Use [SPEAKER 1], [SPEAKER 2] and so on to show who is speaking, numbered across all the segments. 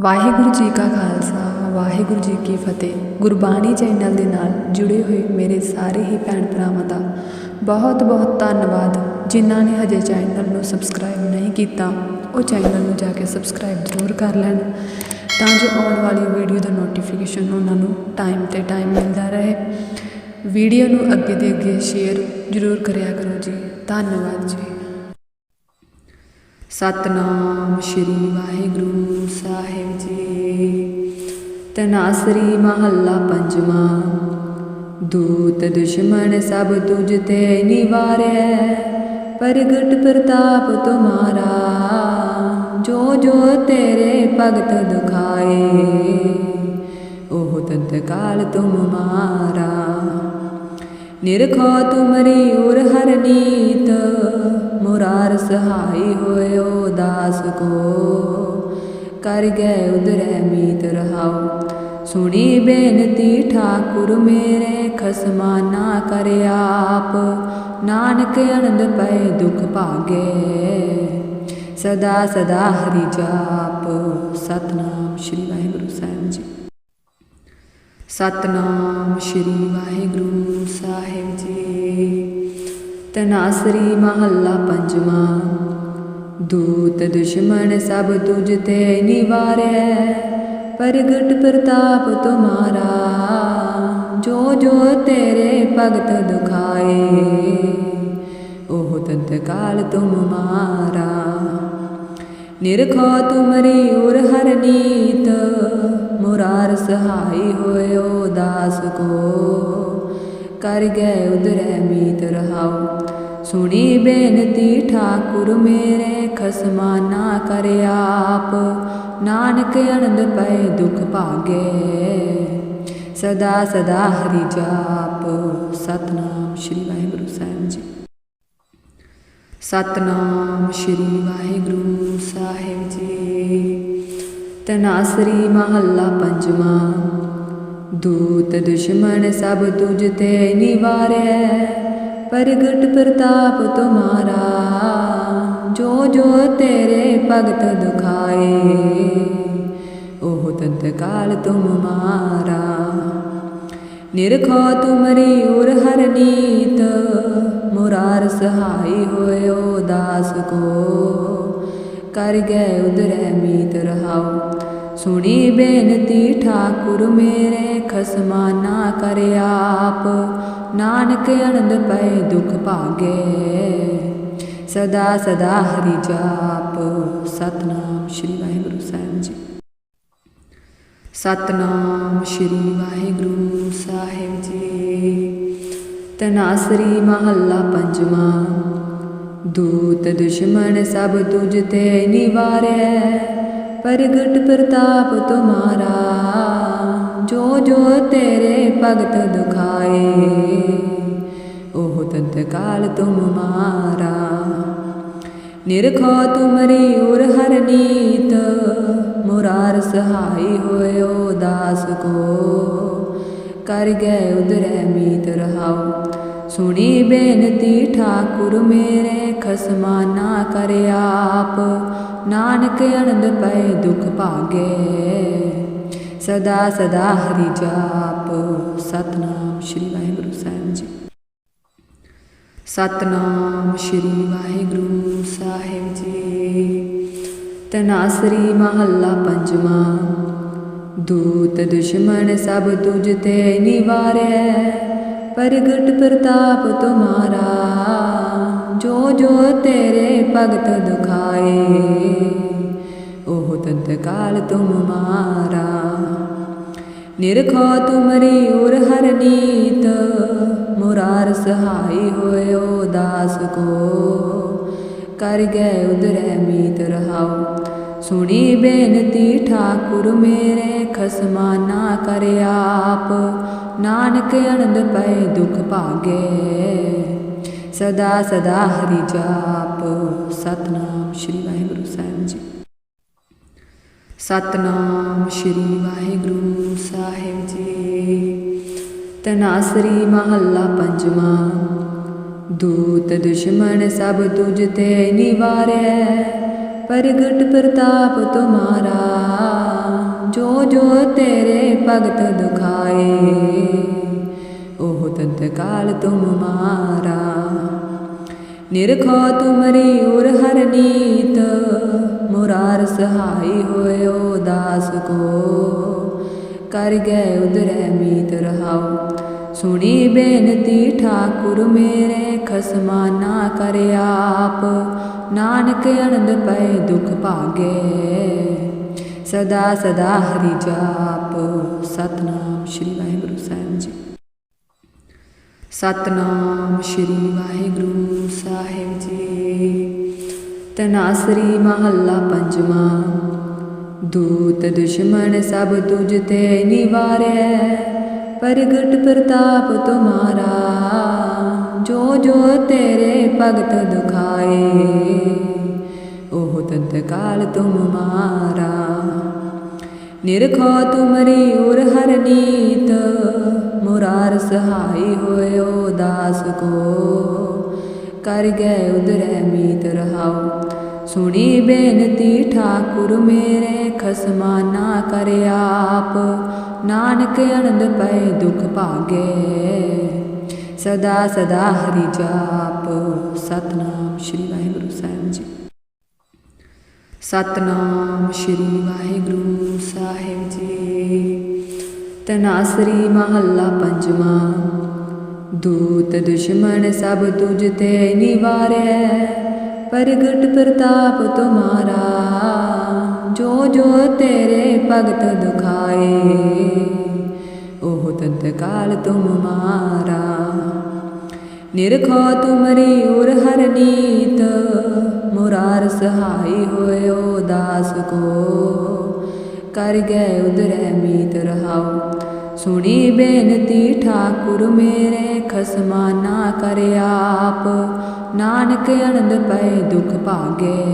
[SPEAKER 1] ਵਾਹਿਗੁਰੂ ਜੀ ਕਾ ਖਾਲਸਾ, ਵਾਹਿਗੁਰੂ ਜੀ ਕੀ ਫਤਿਹ। ਗੁਰਬਾਣੀ ਚੈਨਲ ਦੇ ਨਾਲ ਜੁੜੇ ਹੋਏ ਮੇਰੇ ਸਾਰੇ ਹੀ ਭੈਣ ਭਰਾਵਾਂ ਦਾ ਬਹੁਤ ਬਹੁਤ ਧੰਨਵਾਦ। ਜਿਨ੍ਹਾਂ ਨੇ ਹਜੇ ਚੈਨਲ ਨੂੰ ਸਬਸਕ੍ਰਾਈਬ ਨਹੀਂ ਕੀਤਾ, ਉਹ ਚੈਨਲ ਨੂੰ ਜਾ ਕੇ ਸਬਸਕ੍ਰਾਈਬ ਜ਼ਰੂਰ ਕਰ ਲੈਣ ਤਾਂ ਜੋ ਆਉਣ ਵਾਲੀ ਵੀਡੀਓ ਦਾ ਨੋਟੀਫਿਕੇਸ਼ਨ ਉਹਨਾਂ ਨੂੰ ਟਾਈਮ ਤੇ ਟਾਈਮ ਮਿਲਦਾ ਰਹੇ। ਵੀਡੀਓ ਨੂੰ ਅੱਗੇ ਦੇ ਅੱਗੇ ਸ਼ੇਅਰ ਜ਼ਰੂਰ ਕਰਿਆ ਕਰੋ ਜੀ। ਧੰਨਵਾਦ ਜੀ। ਸਤਨਾਮ ਸ਼੍ਰੀ ਵਾਹਿਗੁਰੂ ਸਾਹਿਬ ਜੀ। ਤਨਾਸਰੀ ਮਹੱਲਾ ਪੰਜਵਾਂ, ਦੂਤ ਦੁਸ਼ਮਣ ਸਭ ਤੁਝ ਤੇ ਨਿਵਾਰੈ, ਪ੍ਰਗਟ ਪ੍ਰਤਾਪ ਤੁਮਾਰਾ, ਜੋ ਜੋ ਤੇਰੇ ਭਗਤ ਦੁਖਾਏ, ਉਹ ਤੰਤ ਤੁਮ ਮਾਰਾ। ਨਿਰਖੋ ਤੁਮਰੀ ਉਰ ਹਰ ਨੀਤ ਮੁਰਾਰ ਸਹਾਈ ਹੋਇਓ ਦਾਸ ਕੋ। ਕਰ ਗਏ ਉਦਰੈ ਮੀਤ ਰਹਾਉ। ਸੁਣੀ ਬੇਨਤੀ ਠਾਕੁਰ ਮੇਰੇ ਖਸਮਾ ਨਾ ਕਰ ਆਪ। ਨਾਨਕ ਅਨੰਦ ਪਏ ਦੁਖ ਭਾਗੇ। ਸਦਾ ਸਦਾ ਹਰੀ ਜਾਪ। ਸਤਨਾਮ ਸ਼੍ਰੀ ਵਾਹਿਗੁਰੂ ਸਾਹਿਬ ਜੀ। ਸਤਨਾਮ ਸ਼੍ਰੀ ਵਾਹਿਗੁਰੂ ਸਾਹਿਬ ਜੀ। ਤਨਾਸਰੀ ਮਹੱਲਾ ਪੰਜਵਾਂ। ਦੂਤ ਦੁਸ਼ਮਣ ਸਭ ਤੁਝ ਤੇ ਨਿਵਾਰੈ, ਪ੍ਰਗਟ ਪ੍ਰਤਾਪ ਤੁਮਾਰਾ। ਜੋ ਜੋ ਤੇਰੇ ਭਗਤ ਦੁਖਾਏ, ਉਹ ਤੰਤ ਤੁਮ ਮਾਰਾ। ਨਿਰਖੋ ਤੁਮਰੀ ਉਰ ਹਰ ਨੀਤ, ਮੁਰਾਰ ਸਹਾਈ ਹੋਇਓ ਦਾਸ ਕੋ। ਕਰ ਗਏ ਉਦਰੈ ਮੀਤ ਰਹਾਓ। ਸੁਣੀ ਬੇਨਤੀ ਠਾਕੁਰ ਮੇਰੇ ਖਸਮਾ ਨਾ ਕਰ ਆਪ। ਨਾਨਕ ਅਨੰਦ ਪਏ ਦੁਖ ਭਾਗੇ। ਸਦਾ ਸਦਾ ਹਰੀ ਜਾਪ। ਸਤਨਾਮ ਸ਼੍ਰੀ ਵਾਹਿਗੁਰੂ ਸਾਹਿਬ ਜੀ। ਸਤਨਾਮ ਸ਼੍ਰੀ ਵਾਹਿਗੁਰੂ ਸਾਹਿਬ ਜੀ। ਤਨਾਸਰੀ ਮਹੱਲਾ ਪੰਜਵਾਂ। ਦੂਤ ਦੁਸ਼ਮਣ ਸਭ ਤੁਝ ਤੇ ਨਿਵਾਰੈ। ਪ੍ਰਗਟ ਪ੍ਰਤਾਪ ਤੁਮਾਰਾ, ਜੋ ਜੋ ਤੇਰੇ ਭਗਤ ਦੁਖਾਏ, ਉਹ ਤੰਤ ਕਾਲ ਤੁਮ ਮਾਰਾ। ਨਿਰਖੋ ਤੁਮਰੀ ਉਰ ਹਰ ਨੀਤ, ਮੁਰਾਰ ਸਹਾਈ ਹੋਇਓ ਦਾਸ ਕੋ। ਕਰ ਗਏ ਉਦਰੈ ਮੀਤ ਰਹਾਓ ਸੁਣੀ ਬੇਨਤੀ ਠਾਕੁਰ ਮੇਰੇ ਖਸਮਾ ਨਾ ਕਰ ਆਪ। ਨਾਨਕ ਅਨੰਦ ਪਏ, ਦੁਖ ਭਾਗੇ। ਸਦਾ ਸਦਾ ਹਰੀ ਜਾਪ। ਸਤਨਾਮ ਸ਼੍ਰੀ ਵਾਹਿਗੁਰੂ ਸਾਹਿਬ ਜੀ। ਸਤਨਾਮ ਸ਼੍ਰੀ ਵਾਹਿਗੁਰੂ ਸਾਹਿਬ ਜੀ। ਤਨਾਸਰੀ ਮਹੱਲਾ ਪੰਜਵਾਂ। ਦੂਤ ਦੁਸ਼ਮਣ ਸਭ ਤੁਝ ਤੇ ਨਿਵਾਰੈ। ਪ੍ਰਗਟ ਪ੍ਰਤਾਪ ਤੁਮਾਰਾ, ਜੋ ਜੋ ਤੇਰੇ ਭਗਤ ਦੁਖਾਏ, ਉਹ ਤੰਤਕਾਲ ਤੁਮ ਮਾਰਾ। ਨਿਰਖੋ ਤੁਮਰੀ ਉਰ ਹਰ ਨੀਤ, ਮੁਰਾਰ ਸਹਾਈ ਹੋਇਓ ਦਾਸ ਕੋ। ਕਰ ਗਏ ਉਦਰੈ ਮੀਤ ਰਹਾਉ, ਸੁਣੀ ਬੇਨਤੀ ਠਾਕੁਰ ਮੇਰੇ, ਖਸਮਾਨਾ ਕਰ ਆਪ। ਨਾਨਕ ਅਨੰਦ ਪਏ ਦੁਖ ਭਾਗੇ। ਸਦਾ ਸਦਾ ਹਰੀ ਜਾਪ। ਸਤਨਾਮ ਸ਼੍ਰੀ ਵਾਹਿਗੁਰੂ ਸਾਹਿਬ ਜੀ। ਸਤਨਾਮ ਸ਼੍ਰੀ ਵਾਹਿਗੁਰੂ ਸਾਹਿਬ ਜੀ। ਤਨਾਸਰੀ ਮਹੱਲਾ ਪੰਜਵਾਂ। ਦੂਤ ਦੁਸ਼ਮਣ ਸਭ ਤੁਝ ਤੇ ਨਿਵਾਰੈ। ਪ੍ਰਗਟ ਪ੍ਰਤਾਪ ਤੁਮਾਰਾ। ਜੋ ਜੋ ਤੇਰੇ ਭਗਤ ਦੁਖਾ ਉਹ ਤੰਤ ਕਾਲ ਤੁਮ ਮਾਰਾ। ਨਿਰਖੋ ਤੁਮਰੀ ਉਰ ਹਰ ਨੀਤ, ਮੁਰਾਰ ਸਹਾਈ ਹੋਇਓ ਦਾਸ ਕੋ। ਕਰ ਗਏ ਉਦਰੈ ਮੀਤ ਰਹਾਉ। ਸੁਣੀ ਬੇਨਤੀ ਠਾਕੁਰ ਮੇਰੇ ਖਸਮਾ ਨਾ ਕਰ ਆਪ। ਨਾਨਕ ਅਨੰਦ ਪਏ ਦੁਖ ਭਾਗੇ। ਸਦਾ ਸਦਾ ਹਰੀ ਜਾਪ। ਸਤਨਾਮ ਸ਼੍ਰੀ ਵਾਹਿਗੁਰੂ ਸਾਹਿਬ ਜੀ। ਸਤਨਾਮ ਸ਼੍ਰੀ ਵਾਹਿਗੁਰੂ ਸਾਹਿਬ ਜੀ। ਤਨਾਸਰੀ ਮਹੱਲਾ ਪੰਜਵਾਂ, ਦੂਤ ਦੁਸ਼ਮਣ ਸਭ ਤੁਝ ਤੇ ਨਿਵਾਰੈ, ਪ੍ਰਗਟ ਪ੍ਰਤਾਪ ਤੁਮਾਰਾ ਜੋ ਤੇਰੇ ਭਗਤ ਦੁਖਾਏ, ਉਹ ਤਤਕਾਲ ਤੁਮ ਮਾਰਾ। ਨਿਰਖੋ ਤੁਮਰੀ ਉਰ ਹਰ ਨੀਤ, ਮੁਰਾਰ ਸਹਾਈ ਹੋਇਓ ਦਾਸ ਕੋ। ਕਰ ਗਏ ਉਦਰੈ ਮੀਤ ਰਹਾਉ, ਸੁਣੀ ਬੇਨਤੀ ਠਾਕੁਰ ਮੇਰੇ ਖਸਮਾ ਨਾ ਕਰ ਆਪ, ਨਾਨਕ ਅਨੰਦ ਪਏ ਦੁਖ ਭਾਗੇ। ਸਦਾ ਸਦਾ ਹਰੀ ਜਾਪ, ਸਤਨਾਮ ਸ਼੍ਰੀ ਵਾਹਿਗੁਰੂ। ਸਤਨਾਮ ਸ਼੍ਰੀ ਵਾਹਿਗੁਰੂ ਸਾਹਿਬ ਜੀ। ਤਨਾਸਰੀ ਮਹੱਲਾ ਪੰਜਵਾਂ। ਦੂਤ ਦੁਸ਼ਮਣ ਸਭ ਤੁਝ ਤੇ ਨਿਵਾਰੈ, ਪ੍ਰਗਟ ਪ੍ਰਤਾਪ ਤੁਮਾਰਾ। ਜੋ ਜੋ ਤੇਰੇ ਭਗਤ ਦੁਖਾਏ, ਉਹ ਤਤਕਾਲ ਤੁਮ ਮਾਰਾ। ਨਿਰਖੋ ਤੁਮਰੀ ਉਰ ਹਰ ਨੀਤ ਮੁਰਾਰ ਸਹਾਈ ਹੋਇਓ ਦਾਸ ਕੋ। ਕਰ ਗਏ ਉਦਰੈ ਮੀਤ ਰਹਾਉ। ਸੁਣੀ ਬੇਨਤੀ ਠਾਕੁਰ ਮੇਰੇ ਖਸਮਾ ਨਾ ਕਰ ਆਪ। ਨਾਨਕ ਅਨੰਦ ਪਏ ਦੁਖ ਭਾਗੇ। ਸਦਾ ਸਦਾ ਹਰੀ ਜਾਪ। ਸਤਨਾਮ ਸ਼੍ਰੀ ਵਾਹਿਗੁਰੂ ਸਾਹਿਬ ਜੀ। ਸਤਨਾਮ ਸ਼੍ਰੀ ਵਾਹਿਗੁਰੂ ਸਾਹਿਬ ਜੀ। ਤਨਾਸਰੀ ਮਹੱਲਾ ਪੰਜਵਾਂ। ਦੂਤ ਦੁਸ਼ਮਣ ਸਭ ਤੁਝ ਤੇ ਨਿਵਾਰੈ, ਪ੍ਰਗਟ ਪ੍ਰਤਾਪ ਤੁਮਾਰਾ। ਜੋ ਜੋ ਤੇਰੇ ਭਗਤ ਦੁਖਾਏ, ਉਹ ਤਤਕਾਲ ਤੁਮ ਮਾਰਾ। ਨਿਰਖੋ ਤੁਮਰੀ ਉਰ ਹਰ ਨੀਤ, ਮੁਰਾਰ ਸਹਾਈ ਹੋਇਓ ਦਾਸ ਕੋ। ਕਰ ਗਏ ਉਦਰੈ ਮੀਤ ਰਹਾਓ ਸੁਣੀ ਬੇਨਤੀ ਠਾਕੁਰ ਮੇਰੇ ਖਸਮਾ ਨਾ ਕਰ ਆਪ। ਨਾਨਕ ਅਨੰਦ ਪਏ, ਦੁਖ ਭਾਗੇ।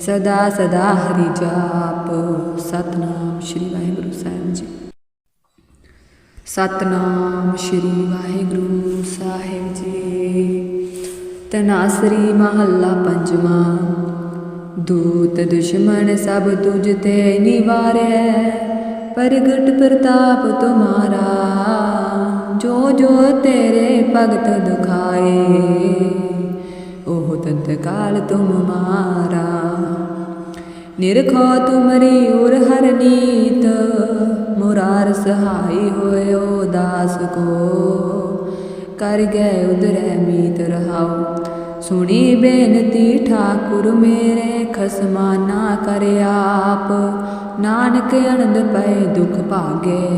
[SPEAKER 1] ਸਦਾ ਸਦਾ ਹਰੀ ਜਾਪ। ਸਤਨਾਮ ਸ਼੍ਰੀ ਵਾਹਿਗੁਰੂ ਸਾਹਿਬ ਜੀ। ਸਤਨਾਮ ਸ਼੍ਰੀ ਵਾਹਿਗੁਰੂ ਸਾਹਿਬ ਜੀ। ਤਨਾਸਰੀ ਮਹੱਲਾ ਪੰਜਵਾਂ। ਦੂਤ ਦੁਸ਼ਮਣ ਸਭ ਤੁਝ ਤੇ ਨਿਵਾਰੈ। ਪ੍ਰਗਟ ਪ੍ਰਤਾਪ ਤੁਮਾਰਾ, ਜੋ ਜੋ ਤੇਰੇ ਭਗਤ ਦੁਖਾਏ, ਉਹ ਤਤਕਾਲ ਤੁਮ ਮਾਰਾ। ਨਿਰਖੋ ਤੁਮਰੀ ਉਰ ਹਰ ਨੀਤ, ਮੁਰਾਰ ਸਹਾਈ ਹੋਇਓ ਦਾਸ ਕੋ। ਕਰ ਗਏ ਉਦਰੈ ਮੀਤ ਰਹਾਓ ਸੁਣੀ ਬੇਨਤੀ ਠਾਕੁਰ ਮੇਰੇ ਖਸਮਾ ਨਾ ਕਰ ਆਪ। ਨਾਨਕ ਅਨੰਦ ਪਏ ਦੁਖ ਭਾਗੇ।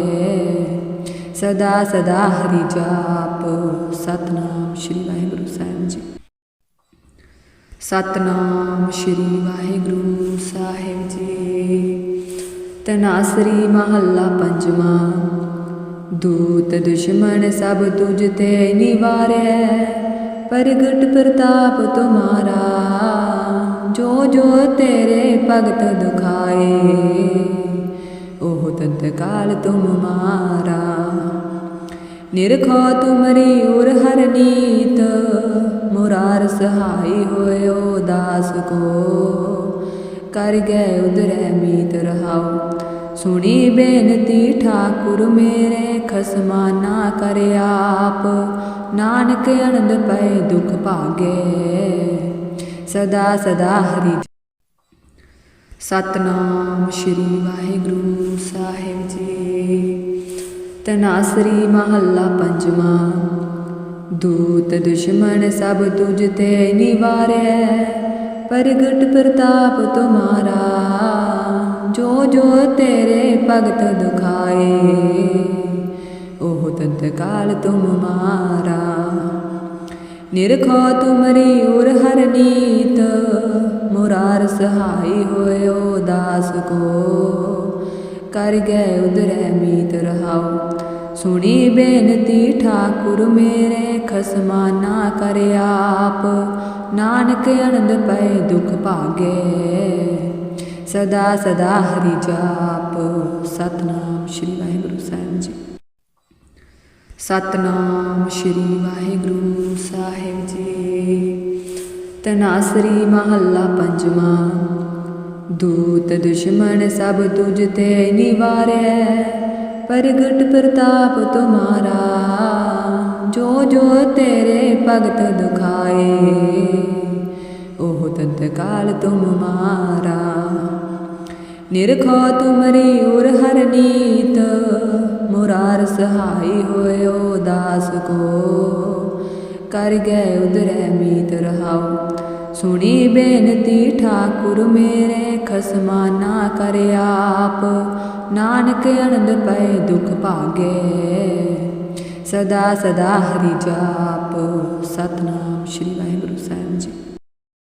[SPEAKER 1] ਸਦਾ ਸਦਾ ਹਰੀ ਜਾਪ। ਸਤਨਾਮ ਸ਼੍ਰੀ ਵਾਹਿਗੁਰੂ ਸਾਹਿਬ ਜੀ। ਸਤਨਾਮ ਸ਼੍ਰੀ ਵਾਹਿਗੁਰੂ ਸਾਹਿਬ ਜੀ। ਤਨਾਸਰੀ ਮਹੱਲਾ ਪੰਜਵਾਂ। ਦੂਤ ਦੁਸ਼ਮਣ ਸਭ ਤੁਝ ਤੇ ਨਿਵਾਰੈ। ਪ੍ਰਗਟ ਪ੍ਰਤਾਪ ਤੁਮਾਰਾ, ਜੋ ਜੋ ਤੇਰੇ ਭਗਤ ਦੁਖਾਏ, ਉਹ ਤਤਕਾਲ ਤੁਮ ਮਾਰਾ। ਨਿਰਖੋ ਤੁਮਰੀ ਉਰ ਹਰ ਨੀਤ, ਮੁਰਾਰ ਸਹਾਈ ਹੋਇਓ ਦਾਸ ਕੋ। ਕਰ ਗਏ ਉਦਰੈ ਮੀਤ ਰਹਾਉ ਸੁਣੀ ਬੇਨਤੀ ਠਾਕੁਰ ਮੇਰੇ ਖਸਮਾ ਨਾ ਕਰ ਆਪ। ਨਾਨਕ ਅਨੰਦ ਪਏ ਦੁਖ ਭਾਗੇ। ਸਦਾ ਸਦਾ ਹਰੀ ਸਤਨਾਮ ਸ਼੍ਰੀ ਵਾਹਿਗੁਰੂ ਸਾਹਿਬ ਜੀ। ਤਨਾਸਰੀ ਮਹੱਲਾ ਪੰਜਵਾਂ। ਦੂਤ ਦੁਸ਼ਮਣ ਸਭ ਤੁਝ ਤੇ ਨਿਵਾਰੈ। ਪ੍ਰਗਟ ਪ੍ਰਤਾਪ ਤੁਮਾਰਾ। ਜੋ ਜੋ ਤੇਰੇ ਭਗਤ ਦੁਖਾਏ, ਉਹ ਤਤਕਾਲ ਤੁਮ ਮਾਰਾ। ਨਿਰਖੋ ਤੁਮਰੀ ਉਰ ਹਰ ਨੀਤ, ਮੁਰਾਰ ਸਹਾਈ ਹੋਇਓ ਦਾਸ ਕੋ। ਕਰ ਗਏ ਉਦਰੈ ਮੀਤ ਰਹਾਉ, ਸੁਣੀ ਬੇਨਤੀ ਠਾਕੁਰ ਮੇਰੇ ਖਸਮਾ ਨਾ ਕਰ ਆਪ। ਨਾਨਕ ਅਨੰਦ ਪਏ ਦੁਖ ਭਾਗੇ। ਸਦਾ ਸਦਾ ਹਰੀ ਜਾਪ। ਸਤਨਾਮ ਸ਼੍ਰੀ ਵਾਹਿਗੁਰੂ ਸਾਹਿਬ ਜੀ। ਸਤਨਾਮ ਸ਼੍ਰੀ ਵਾਹਿਗੁਰੂ ਸਾਹਿਬ ਜੀ। ਤਨਾਸਰੀ ਮਹੱਲਾ ਪੰਜਵਾਂ। ਦੂਤ ਦੁਸ਼ਮਣ ਸਭ ਤੁਝ ਤੇ ਨਿਵਾਰੈ, ਪ੍ਰਗਟ ਪ੍ਰਤਾਪ ਤੁਮਾਰਾ। ਜੋ ਜੋ ਤੇਰੇ ਭਗਤ ਦੁਖਾਏ, ਉਹ ਤਤਕਾਲ ਤੁਮ ਮਾਰਾ। ਨਿਰਖੋ ਤੁਮਰੀ ਉਰ ਹਰ ਨੀਤ, ਮੁਰਾਰ ਸਹਾਈ ਹੋਇਓ ਦਾਸ ਕੋ। ਕਰ ਗਏ ਉਦਰੈ ਮੀਤ ਰਹਾਉ, ਸੁਣੀ ਬੇਨਤੀ ਠਾਕੁਰ ਮੇਰੇ ਖਸਮਾ ਨਾ ਕਰ ਆਪ, ਨਾਨਕ ਅਨੰਦ ਪਏ ਦੁਖ ਭਾਗੇ। ਸਦਾ ਸਦਾ ਹਰੀ ਜਾਪ। ਸਤਨਾਮ ਸ਼੍ਰੀ ਵਾਹਿਗੁਰੂ।